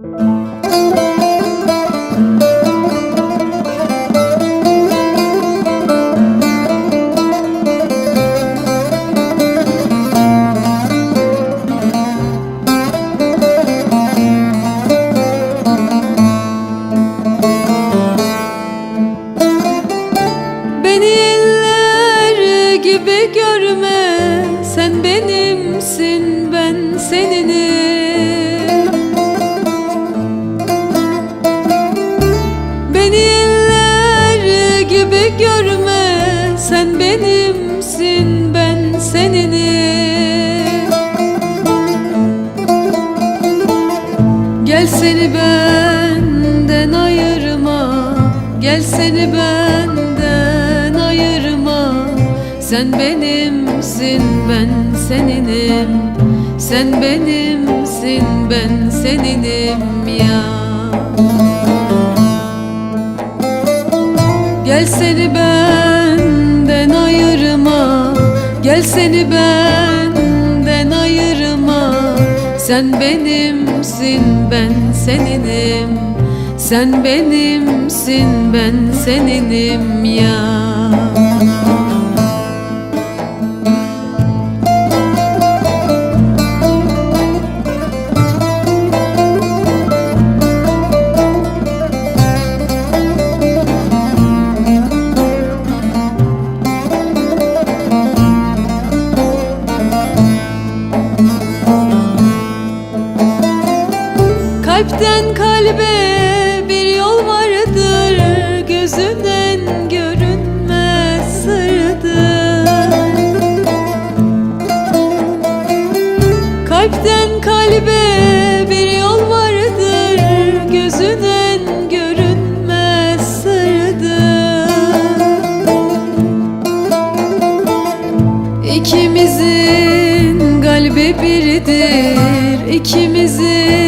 Beni eller gibi görme Sen benimsin ben seninim benimsin ben seninim Gel seni benden ayırma Gel seni benden ayırma. Sen benimsin ben seninim. Sen benimsin ben seninim ya. Gel seni benden ayırma. Gel seni benden ayırma. Sen benimsin ben seninim. Sen benimsin ben seninim ya Kalpten kalbe bir yol vardır Gözünden görünmez sırdır Kalpten kalbe bir yol vardır Gözünden görünmez sırdır İkimizin kalbi biridir İkimizin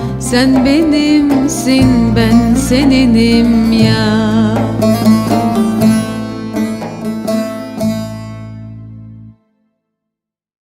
Sen benimsin ben seninim ya